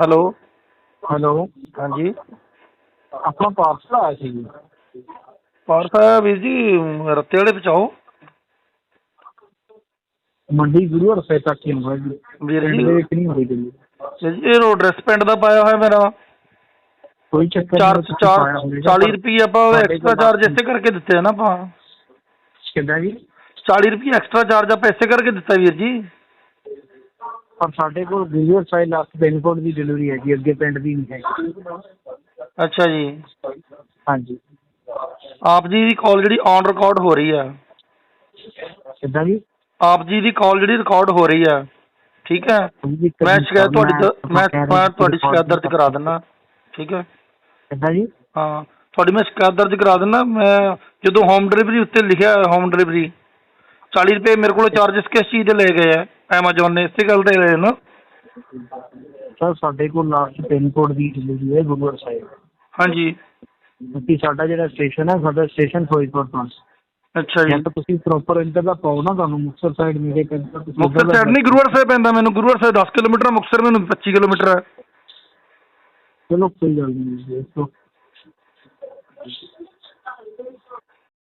Hello. Hello. ਹਾਂਜੀ। ਆਪਣਾ parcel ਆਇਆ ਸੀ ਜੀ। ਪਾਰ ਸਾਹਿਬ ਵੀਰ ਜੀ ਰੱਤੇ ਵਾਲੇ ਪਹੁੰਚਾਓ ਮੰਡੀ ਗੁਰੂ ਰਸੇ ਤੱਕ ਹੀ ਹੋਇਆ ਜੀ। ਵੀਰ ਜੀ। ਵਿੱਚ ਨਹੀਂ ਹੋਈ ਜੀ। ਇਹ ਐਡਰੈਸ ਪਿੰਡ ਦਾ ਪਾਇਆ ਹੋਇਆ ਮੇਰਾ। ਕੋਈ ਚੱਕਰ ਚਾਰ ਨਹੀਂ, ਤੁਸੀਂ ਚਾਰ ਪਾਇਆ ਹੋਵੇਗਾ, 40 ਪਰ ਰੁਪਏ ਆਪਾਂ ਐਕਸਟਰਾ ਚਾਰਜ ਇਸੇ ਕਰਕੇ ਦਿੱਤੇ ਆ ਨਾ ਆਪਾਂ। ਕਿੱਦਾਂ ਜੀ? 40 ਰੁਪਏ ਐਕਸਟਰਾ ਚਾਰਜ ਆਪਾਂ ਇਸੇ ਕਰਕੇ ਦਿੱਤਾ ਵੀਰ ਜੀ। ਪਰ ਸਾਡੇ ਕੋਲ ਗੁਰੂ ਰਸਾਈ ਲਾਸਟ ਬੈਨਕੋਟ ਦੀ ਡਿਲੀਵਰੀ ਹੈ ਜੀ ਅੱਗੇ ਪਿੰਡ ਦੀ ਨਹੀਂ ਹੈ ਅੱਛਾ ਜੀ। ਹਾਂਜੀ। ਆਪ ਜੀ ਦੀ ਕਾਲ ਜਿਹੜੀ ਔਨ ਰਿਕਾਰਡ ਹੋ ਰਹੀ ਆ। ਕਿੱਦਾਂ ਜੀ? ਆਪ ਜੀ ਦੀ ਕਾਲ ਜਿਹੜੀ ਰਿਕਾਰਡ ਹੋ ਰਹੀ ਆ। ਠੀਕ ਹੈ? ਮੈਂ ਸ਼ਿਕਾਇਤ ਤੁਹਾਡੀ ਦ- ਮੈਂ ਮੈਂ ਤੁਹਾਡੀ ਸ਼ਿਕਾਇਤ ਦਰਜ ਕਰਾ ਦਿੰਦਾ। ਠੀਕ ਹੈ? ਕਿੱਦਾਂ ਜੀ? ਹਾਂ ਤੁਹਾਡੀ ਮੈਂ ਸ਼ਿਕਾਇਤ ਦਰਜ ਕਰਾ ਦਿੰਦਾ। ਮੈਂ ਜਦੋਂ ਹੋਮ ਡਿਲੀਵਰੀ ਉੱਤੇ ਲਿਖਿਆ ਹੋਮ ਡਿਲੀਵਰੀ 40 ਰੁਪਏ ਮੇਰੇ ਕੋਲ ਚਾਰजेस ਕਿਸ ਚੀਜ਼ ਦੇ ਲਏ ਗਏ ਆ? ਐਮਾਜ਼ੋਨ ਨੇ ਇਸੇ ਗੱਲ ਤੇ ਨਾ? ਸਰ ਸਾਡੇ ਕੋਲ ਲਾਸਟ ਪਿੰਨਕੋਡ ਦੀ ਡਿਲੀਵਰੀ ਹੈ ਗੁਰੂ ਰਸਾਈ ਹਾਂਜੀ। ਕਿਉਂਕਿ ਸਾਡਾ ਜਿਹੜਾ ਸਟੇਸ਼ਨ ਹੈ ਸਾਡਾ ਸਟੇਸ਼ਨ ਫਿਰੋਜ਼ਪੁਰ ਤੋਂ ਅੱਛਾ ਜੀ। ਜਾਂ ਤਾਂ ਤੁਸੀਂ ਪ੍ਰੋਪਰ ਇੰਟਰ ਦਾ ਪਾਓ ਨਾ ਤੁਹਾਨੂੰ ਮੁਕਤਸਰ ਸਾਈਡ ਮੇਰੇ ਕਹਿੰਦਾ ਤੁਸੀਂ ਮੁਕਤਸਰ ਸਾਈਡ ਨਹੀਂ ਗੁਰੂਵਾਰ ਸਾਹਿਬ ਪੈਂਦਾ ਮੈਨੂੰ। ਗੁਰੂਵਾਰ ਸਾਹਿਬ 10 ਕਿਲੋਮੀਟਰ ਮੁਕਤਸਰ ਮੈਨੂੰ 25 ਕਿਲੋਮੀਟਰ ਹੈ ਚਲੋ ਕੋਈ ਗੱਲ ਨਹੀਂ। ਜੀ